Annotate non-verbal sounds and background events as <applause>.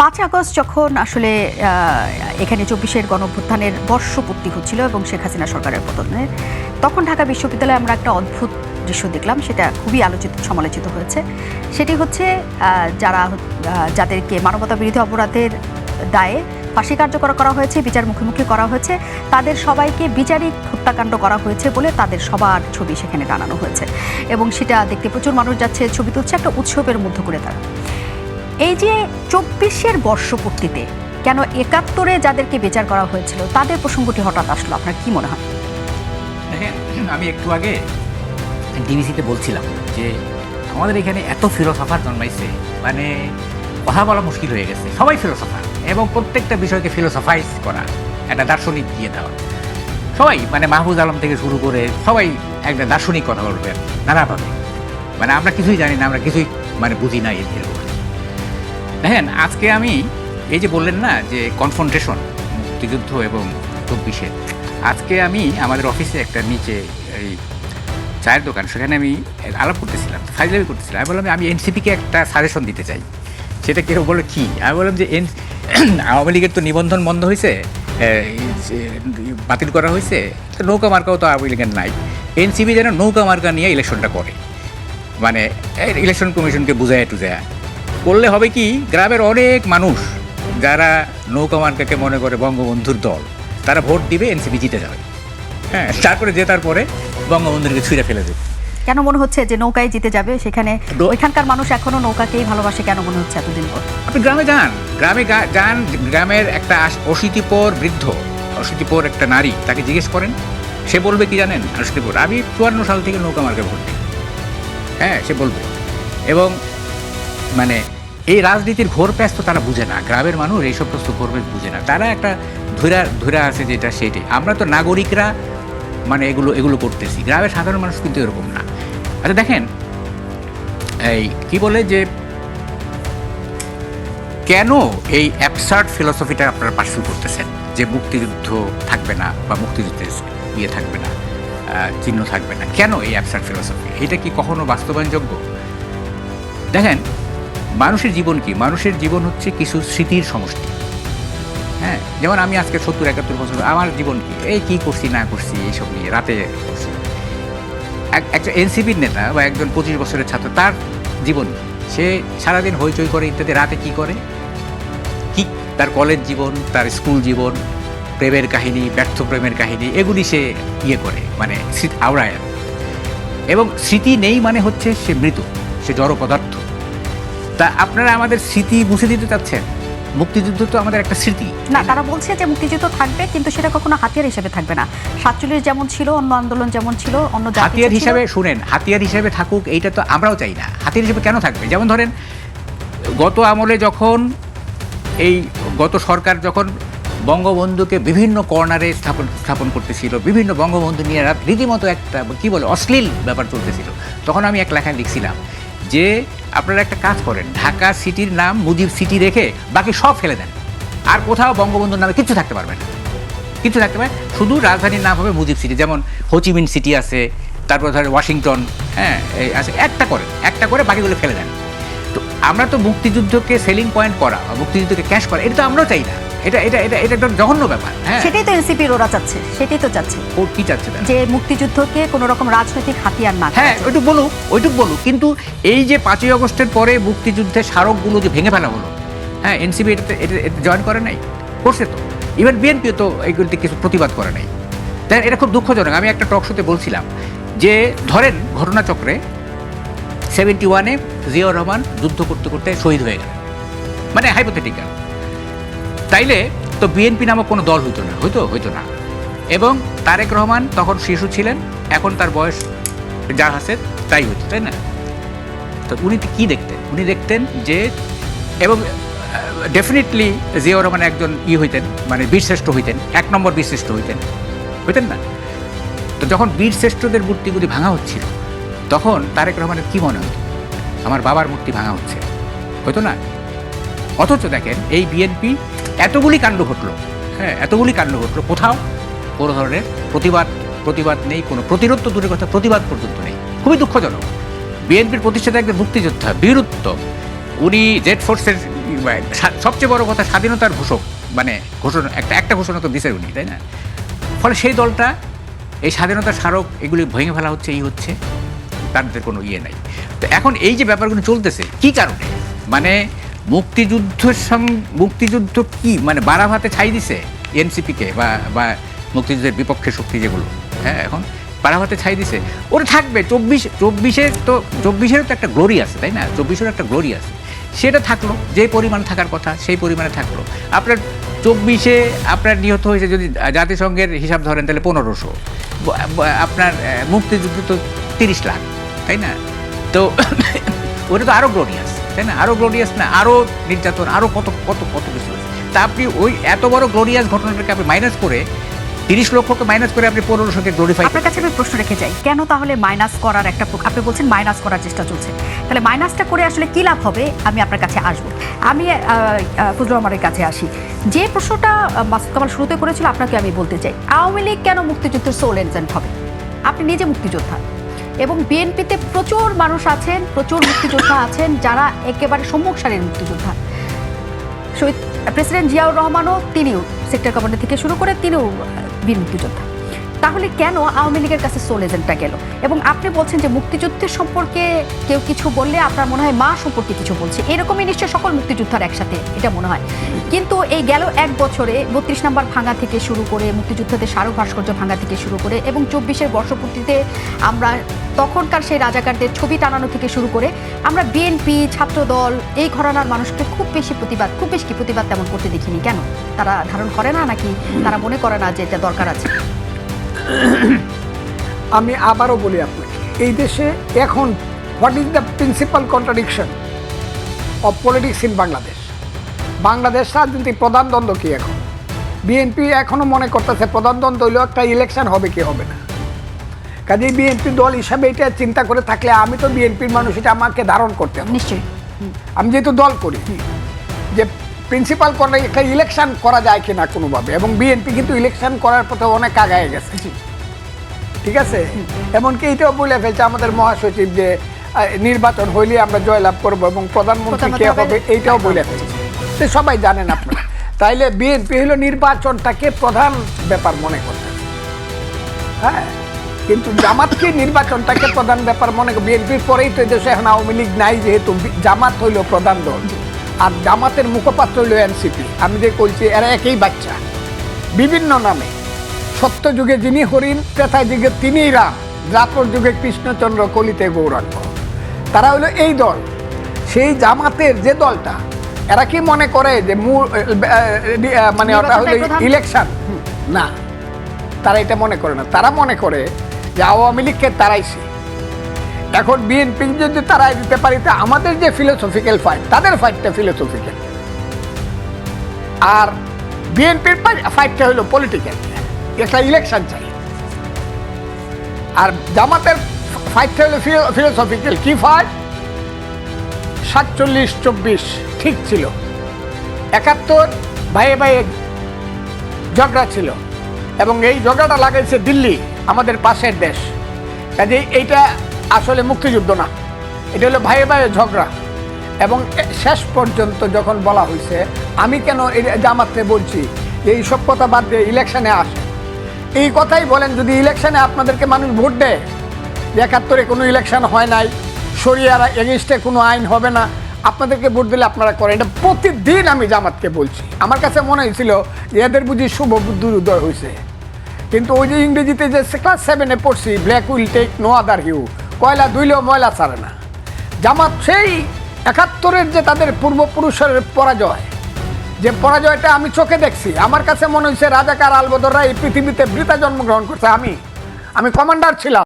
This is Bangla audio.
পাঁচ আগস্ট যখন আসলে এখানে চব্বিশের গণঅভ্যুত্থানের বর্ষপূর্তি হচ্ছিল এবং শেখ হাসিনা সরকারের পতনে, তখন ঢাকা বিশ্ববিদ্যালয়ে আমরা একটা অদ্ভুত দৃশ্য দেখলাম, সেটা খুবই আলোচিত, সমালোচিত হয়েছে। সেটি হচ্ছে যারা যাদেরকে মানবতা বিরোধী অপরাধের দায়ে ফাঁসি কার্যকর করা হয়েছে, বিচার মুখোমুখি করা হয়েছে, তাদের সবাইকে বিচারিক হত্যাকাণ্ড করা হয়েছে বলে তাদের সবার ছবি সেখানে টানানো হয়েছে। এবং সেটা দেখতে প্রচুর মানুষ যাচ্ছে, ছবি তুলছে, একটা উৎসবের মধ্য করে তারা। এই যে চব্বিশের বর্ষপূর্তিতে কেন একাত্তরে যাদেরকে বিচার করা হয়েছিল, তাদের প্রসঙ্গটি হঠাৎ আসলো, আপনার কি মনে হয়? আমি একটু আগে ডিবিসিতে বলছিলাম যে আমাদের এখানে এত ফিলোসফার জন্মাইছে মানে কথা বলা মুশকিল হয়ে গেছে, সবাই ফিলোসফার এবং প্রত্যেকটা বিষয়কে ফিলোসফাইজ করা, একটা দার্শনিক দিয়ে দেওয়া। সবাই মানে মাহফুজ আলম থেকে শুরু করে সবাই একটা দার্শনিক কথা বলবেন, নানাভাবে। মানে আমরা কিছুই জানি না, আমরা কিছুই মানে বুঝি না এর দেখেন, আজকে আমি এই যে বললেন না যে কনফ্রন্টেশন মুক্তিযুদ্ধ এবং চব্বিশে আজকে আমি আমাদের অফিসে একটা নিচে এই চায়ের দোকান, সেখানে আমি আলাপ করতেছিলাম, ফাইজলামি করতেছিলাম। আমি বললাম, আমি এনসিপিকে একটা সাজেশন দিতে চাই। সেটা কেউ বলে কি? আমি বললাম যে, এন <clears throat> আওয়ামী লীগের তো নিবন্ধন বন্ধ হয়েছে বাতিল করা হয়েছে নৌকা মার্কাও তো আওয়ামী লীগের নাই। এনসিপি যেন নৌকা মার্কা নিয়ে ইলেকশনটা করে। মানে ইলেকশন কমিশনকে বুঝায় টুজায় করলে হবে কি গ্রামের অনেক মানুষ যারা নৌকা মার্কাকে মনে করে বঙ্গবন্ধুর দল তারা ভোট দিবে এনসিপি জিতে যাবে। হ্যাঁ তারপরে জেতার পরে বঙ্গবন্ধুকে ছুঁড়ে ফেলে দেবে। কেন মনে হচ্ছে যে নৌকায় জিতে যাবে? সেখানে ওইখানকার মানুষ এখনও নৌকাকেই ভালোবাসে কেন মনে হচ্ছে এতদিন পর? আপনি গ্রামে যান গ্রামে যান গ্রামের একটা অশীতিপর বৃদ্ধ অশীতিপর একটা নারী তাকে জিজ্ঞেস করেন সে বলবে কি জানেন? অশীতিপর আমি চুয়ান্ন সাল থেকে নৌকা মার্কে ভোট দিই। হ্যাঁ সে বলবে। এবং মানে এই রাজনীতির ঘোর প্যাস তো তারা বুঝে না। গ্রামের মানুষ এই সমস্ত ঘোর প্যাস বুঝে না। তারা একটা ধৈরা ধৈরা আছে যেটা সেটাই। আমরা তো নাগরিকরা মানে এগুলো এগুলো করতেছি। গ্রামের সাধারণ মানুষ কিন্তু এরকম না। আচ্ছা দেখেন, এই কি বলে যে, কেন এই অ্যাবসার্ড ফিলসফিটা আপনারা পার্সু করতেছেন? যে মুক্তিযুদ্ধ থাকবে না বা মুক্তিযুদ্ধের ইয়ে থাকবে না চিহ্ন থাকবে না। কেন এই অ্যাবসার্ড ফিলসফি এটা কি কখনো বাস্তবায়নযোগ্য? দেখেন মানুষের জীবন কি? মানুষের জীবন হচ্ছে কিছু স্মৃতির সমষ্টি। হ্যাঁ যেমন আমি আজকে সত্তর, একাত্তর বছর, আমার জীবন কি? এই কি করছি, না করছি, এইসব নিয়ে রাতে করছি। এক- একজন এনসিপির নেতা বা একজন পঁচিশ বছরের ছাত্র, তার জীবন সে সারাদিন হইচই করে ইত্যাদি, রাতে কি করে? কি? তার কলেজ জীবন, তার স্কুল জীবন, প্রেমের কাহিনী, ব্যর্থ প্রেমের কাহিনী, এগুলি সে ইয়ে করে মানে স্মৃতি আওড়ায় এবং স্মৃতি নেই মানে হচ্ছে সে মৃত, সে জড় পদার্থ। তা আপনারা আমাদের স্মৃতি মুছে দিতে চাচ্ছেন? মুক্তিযুদ্ধ তো আমাদের একটা স্মৃতি। না তারা বলছে যে মুক্তিযুদ্ধ থাকবে কিন্তু সেটা কখনো হাতিয়ার হিসেবে থাকবে না। সাতচল্লিশ যেমন ছিল অন্য আন্দোলন যেমন ছিল অন্য হাতিয়ার হিসাবে শুনেন হাতিয়ার হিসাবে থাকুক এইটা তো আমরাও চাই না। হাতিয়ার হিসেবে কেন থাকবে? যেমন ধরেন গত আমলে যখন এই গত সরকার যখন বঙ্গবন্ধুকে বিভিন্ন কর্নারে স্থাপন স্থাপন করতেছিল বিভিন্ন বঙ্গবন্ধু নিয়ে রীতিমতো একটা কি বলে অশ্লীল ব্যাপার চলতেছিল তখন আমি এক লেখায় লিখছিলাম যে আপনারা একটা কাজ করেন, ঢাকা সিটির নাম মুজিব সিটি রেখে বাকি সব ফেলে দেন। আর কোথাও বঙ্গবন্ধুর নামে কিছু থাকতে পারবে না। কিছু থাকতে পারে শুধু রাজধানীর নাম হবে মুজিব সিটি। যেমন হোচিমিন সিটি আছে, তারপর ধরেন ওয়াশিংটন হ্যাঁ আছে। একটা করে একটা করে বাকিগুলো ফেলে দেন। তো আমরা তো মুক্তিযুদ্ধকে সেলিং পয়েন্ট করা মুক্তিযুদ্ধকে ক্যাশ করা, এটা তো আমরাও চাই না। এটা এটা এটা এটা একটা জঘন্য ব্যাপার। হ্যাঁ। সেটাই তো এনসিপির ওরা চাচ্ছে সেটাই তো চাচ্ছে। ও কি চাচ্ছে যে মুক্তিযুদ্ধকে কোনো রকম রাজনৈতিক হাতিয়ার না হ্যাঁ ওইটুক বলুক ওইটুক বলুক কিন্তু এই যে পাঁচই আগস্টের পরে মুক্তিযুদ্ধের স্মারকগুলো যে ভেঙে ফেলা হলো হ্যাঁ এটাতে এটা এটা জয়েন করে নাই করছে তো। ইভেন বিএনপিও তো এইগুলিতে কিছু প্রতিবাদ করে নাই। তাই এটা খুব দুঃখজনক আমি একটা টক শোতে বলছিলাম যে ধরেন ঘটনাচক্রে সেভেন্টি ওয়ানে জিয়াউর রহমান যুদ্ধ করতে করতে শহীদ হয়ে গেল মানে হাইপোথেটিক্যাল তাইলে তো বিএনপি নামক কোনো দল হইতো না, হইতো হইতো না। এবং তারেক রহমান তখন শিশু ছিলেন, এখন তার বয়স যা আছে তাই হইতো, তাই না? তো উনি কি দেখতেন? উনি দেখতেন যে, এবং ডেফিনেটলি জিয়াউর রহমান একজন ই হইতেন মানে বীরশ্রেষ্ঠ হইতেন, এক নম্বর বীরশ্রেষ্ঠ হইতেন হইতেন না? তো যখন বীরশ্রেষ্ঠদের মূর্তিগুলি ভাঙা হচ্ছিল, তখন তারেক রহমানের কি মনে হতো আমার বাবার মূর্তি ভাঙা হচ্ছে হয়তো না? অথচ দেখেন, এই বিএনপি এতগুলি কাণ্ড ঘটলো। হ্যাঁ এতগুলি কাণ্ড ঘটলো। কোথাও কোনো ধরনের প্রতিবাদ প্রতিবাদ নেই, কোনো প্রতিরোধ তো দূরের কথা, প্রতিবাদ পর্যন্ত নেই। খুবই দুঃখজনক। বিএনপির প্রতিষ্ঠাতা একজন মুক্তিযোদ্ধা বীরত্ব উনি জেড ফোর্সের সবচেয়ে বড় কথা স্বাধীনতার ঘোষক মানে ঘোষণা, একটা একটা ঘোষণা তো দিছে উনি, তাই না? ফলে সেই দলটা, এই স্বাধীনতার স্মারক, এগুলি ভেঙে ফেলা হচ্ছে, এই হচ্ছে, তাদের কোনো ইয়ে নাই। তো এখন এই যে ব্যাপারগুলো চলতেছে, কি কারণে? মানে মুক্তিযুদ্ধের সঙ্গে মুক্তিযুদ্ধ কি? মানে বারাভাতে ছাই দিছে এনসিপিকে বা বা মুক্তিযুদ্ধের বিপক্ষে শক্তি যেগুলো। হ্যাঁ এখন বারাভাতে ছাই দিছে। ওটা থাকবে চব্বিশ চব্বিশের তো, চব্বিশেরও তো একটা গ্লোরি আছে, তাই না? চব্বিশেরও একটা গ্লোরি আছে। সেটা থাকল, যে পরিমাণ থাকার কথা সেই পরিমাণে থাকল। আপনার চব্বিশে আপনার নিহত হয়েছে যদি জাতিসংঘের হিসাব ধরেন, তাহলে পনেরোশো। আপনার মুক্তিযুদ্ধ তো তিরিশ লাখ, তাই না? তো ওটা তো আরও গ্লোরিয়াস তাই না? আরও গ্লোরিয়াস না আরও নির্যাতন আরও কত কত কত কিছু আছে। তা আপনি ওই এত বড় গ্লোরিয়াস ঘটনাটাকে আপনি মাইনাস করে, তিরিশ লক্ষকে মাইনাস করে আপনি গ্লোরিফাই আপনার কাছে আমি প্রশ্ন রেখে যাই, কেন তাহলে মাইনাস করার একটা আপনি বলছেন মাইনাস করার চেষ্টা চলছে। তাহলে মাইনাসটা করে আসলে কি লাভ হবে? আমি আপনার কাছে আসব। আমি ফজলুর রহমানের কাছে আসি। যে প্রশ্নটা মাসুদ শুরুতে করেছিল, আপনাকে আমি বলতে চাই, আওয়ামী লীগ কেন মুক্তিযুদ্ধের সোল হবে? আপনি নিজে মুক্তিযোদ্ধা। এবং বিএনপিতে প্রচুর মানুষ আছেন, প্রচুর মুক্তিযোদ্ধা আছেন যারা একেবারে সম্মুখ সারের মুক্তিযোদ্ধা। শহীদ প্রেসিডেন্ট জিয়াউর রহমানও তিনিও সেক্টর কমান্ডার থেকে শুরু করে তিনিও বীর মুক্তিযোদ্ধা। তাহলে কেন আওয়ামী লীগের কাছে সোল এজেন্টটা গেল? এবং আপনি বলছেন যে মুক্তিযুদ্ধের সম্পর্কে কেউ কিছু বললে আপনার মনে হয় মা সম্পর্কে কিছু বলছে। এরকমই নিশ্চয় সকল মুক্তিযোদ্ধার একসাথে এটা মনে হয়। কিন্তু এই গেল এক বছরে বত্রিশ নম্বর ভাঙা থেকে শুরু করে মুক্তিযুদ্ধদের স্মারক ভাস্কর্য ভাঙা থেকে শুরু করে এবং চব্বিশের বর্ষপূর্তিতে আমরা তখনকার সেই রাজাকারদের ছবি টানানো থেকে শুরু করে আমরা বিএনপি, ছাত্রদল, এই ঘরানার মানুষকে খুব বেশি প্রতিবাদ, খুব বেশি প্রতিবাদ তেমন করতে দেখিনি। কেন? তারা ধারণ করে না নাকি? তারা মনে করে না যে এটা দরকার আছে? <coughs> আমি আবারও বলি আপনাকে এই দেশে এখন what is the principal contradiction of politics in Bangladesh Bangladesh রাজনীতির প্রধান দ্বন্দ্ব কি এখন? বিএনপি এখনও মনে করতেছে প্রধান দ্বন্দ্ব হইলেও একটা ইলেকশন হবে কি হবে না। কাজেই বিএনপি দল হিসাবে এটা চিন্তা করে থাকলে আমি তো বিএনপির মানুষ এটা আমাকে ধারণ করতে হবে। নিশ্চয়ই। আমি যেহেতু দল করি যে প্রিন্সিপাল করে একটা ইলেকশন করা যায় কিনা কোনোভাবে? এবং বিএনপি কিন্তু ইলেকশন করার পথে অনেক আগায় গেছে। ঠিক আছে? এমনকি এটাও বলে ফেলছে আমাদের মহাসচিব যে নির্বাচন হইলে আমরা জয়লাভ করব এবং প্রধানমন্ত্রী কে হবে এইটাও বলে ফেলছে। তো সবাই জানেন আপনারা। তাইলে বিএনপি হলো নির্বাচনটাকে প্রধান ব্যাপার মনে করতে হ্যাঁ? কিন্তু জামাতকে নির্বাচনটাকে প্রধান ব্যাপার মনে করে বিএনপির পরেই তো দেশে এখন আওয়ামী লীগ নাই যেহেতু জামাত হইল প্রধান দল। আর জামাতের মুখপাত্র হইল এনসিপি। আমি যে বলছি এরা একই বাচ্চা। বিভিন্ন নামে। সত্য যুগে যিনি হরিণ ত্রেতা যুগে তিনিই রাম। দ্রাপর যুগে কৃষ্ণচন্দ্র কলিতে গৌরাঙ্গ। তারা হলো এই দল। সেই জামাতের যে দলটা এরা কি মনে করে যে মানে ওটা হলো ইলেকশন? না। তারা এটা মনে করে না। তারা মনে করে যে আওয়ামী লীগকে তারাইছে। এখন বিএনপি যদি তারাই দিতে পারি, তা আমাদের যে ফিলোসফিক্যাল ফাইট তাদের ফাইটটা ফিলোসফিক্যাল আর বিএনপির ফাইটটা হলো পলিটিক্যাল একটা ইলেকশন চাই। আর জামাতের ফাইটটা হলো ফিলোসফিক্যাল কি ফাইট সাতচল্লিশ, চব্বিশ, ঠিক ছিল। একাত্তর, ভাইয়ে ভাইয়ে ঝগড়া ছিল। এবং এই ঝগড়াটা লাগাইছে দিল্লি, আমাদের পাশের দেশ। কাজে এইটা আসলে মুক্তিযুদ্ধ না। এটা হলো ভাইয়ে ভাইয়ে ঝগড়া। এবং শেষ পর্যন্ত যখন বলা হয়েছে, আমি কেন জামাতে বলছি যে এই সব কথা বাদ দিয়ে ইলেকশনে আসে। এই কথাই বলেন, যদি ইলেকশনে আপনাদেরকে মানুষ ভোট দেয় একাত্তরে কোনো ইলেকশন হয় নাই সরিয়ার এগেনস্টে কোনো আইন হবে না, আপনাদেরকে ভোট দিলে আপনারা করেন। এটা প্রতিদিন আমি জামাতকে বলছি। আমার কাছে মনে হয়েছিল যে এদের বুঝি শুভ বুদ্ধির উদয় হয়েছে। কিন্তু ওই যে ইংরেজিতে যে ক্লাস সেভেনে পড়ছি black will take no other hue কয়লা দুইলেও ময়লা ছাড়ে না। জামাত সেই একাত্তরের যে তাদের পূর্বপুরুষের পরাজয়, যে পরাজয়টা আমি চোখে দেখছি। আমার কাছে মনে হয়েছে রাজাকার আলবদররা এই পৃথিবীতে বৃতা জন্মগ্রহণ করছে। আমি আমি কমান্ডার ছিলাম।